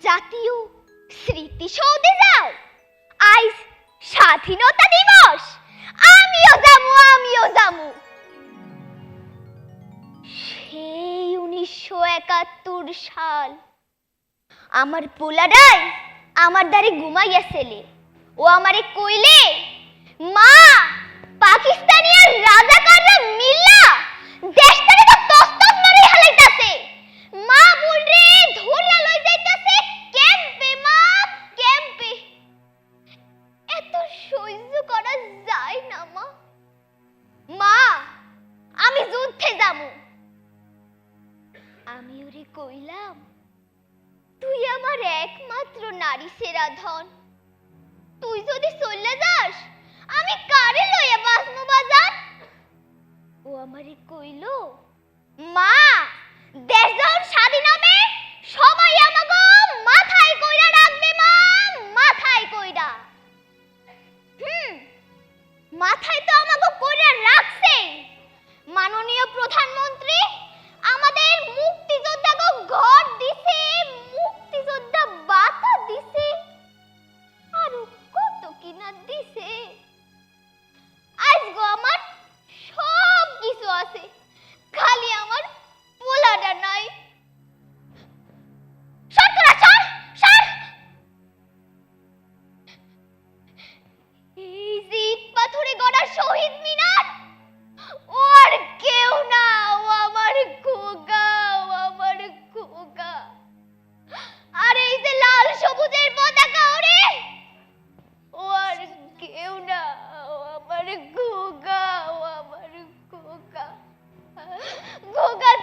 জাতীয় স্মৃতিসৌধে যাও। আজ স্বাধীনতা দিবস। আমিও যামু আমিও যামু সেই উনিশশো একাত্তর সাল। আমার পোলাডাই আমার দ্বারে ঘুমাইয়াছিলে। ও আমারে কইলে সহ্য করা যায় না, মা। মা, আমি যুদ্ধে যাব। আমি ওরে কইলাম, তুই আমার একমাত্র নারী সেরা ধন। তুই যদি চলে যাস, আমি কারে লইয়া বাসমু বাজার ও আমারে কইল, মা দেশ 么他 আমার